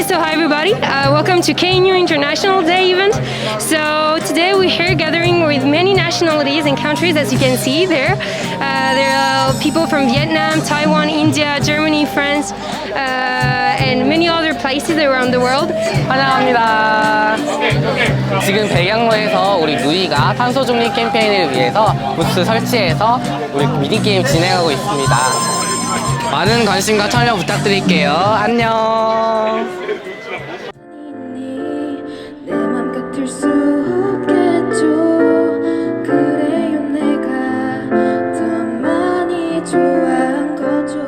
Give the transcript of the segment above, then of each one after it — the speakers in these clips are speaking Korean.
Okay, so hi everybody. Uh, welcome to KNU International Day event. So today we're here gathering with many nationalities and countries, as you can see there. Uh, there are people from Vietnam, Taiwan, India, Germany, France, uh, and many other places around the world. 환영합니다. 지금 백양로에서 우리 누이가 탄소 중립 캠페인을 위해서 부스 설치해서 우리 미니 게임 진행하고 있습니다. 많은 관심과 참여 부탁드릴게요. 안녕. 좋아한 거죠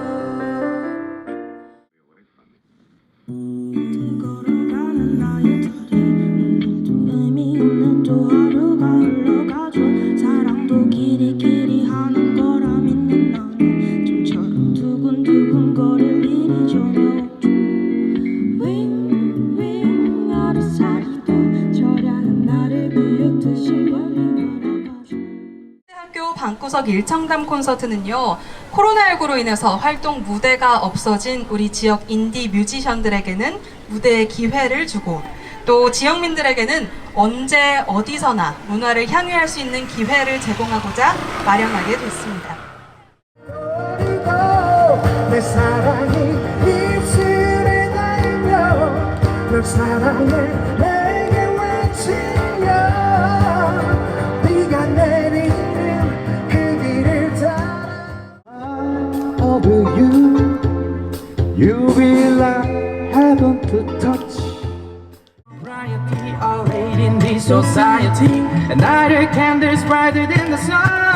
방구석 일청담 콘서트는요, 코로나19로 인해서 활동 무대가 없어진 우리 지역 인디 뮤지션들에게는 무대의 기회를 주고, 또 지역민들에게는 언제 어디서나 문화를 향유할 수 있는 기회를 제공하고자 마련하게 됐습니다. 내 사랑이 입술에 닿으며 널 사랑해 You be like heaven to touch. Variety hate in this society. And neither candles brighter than the sun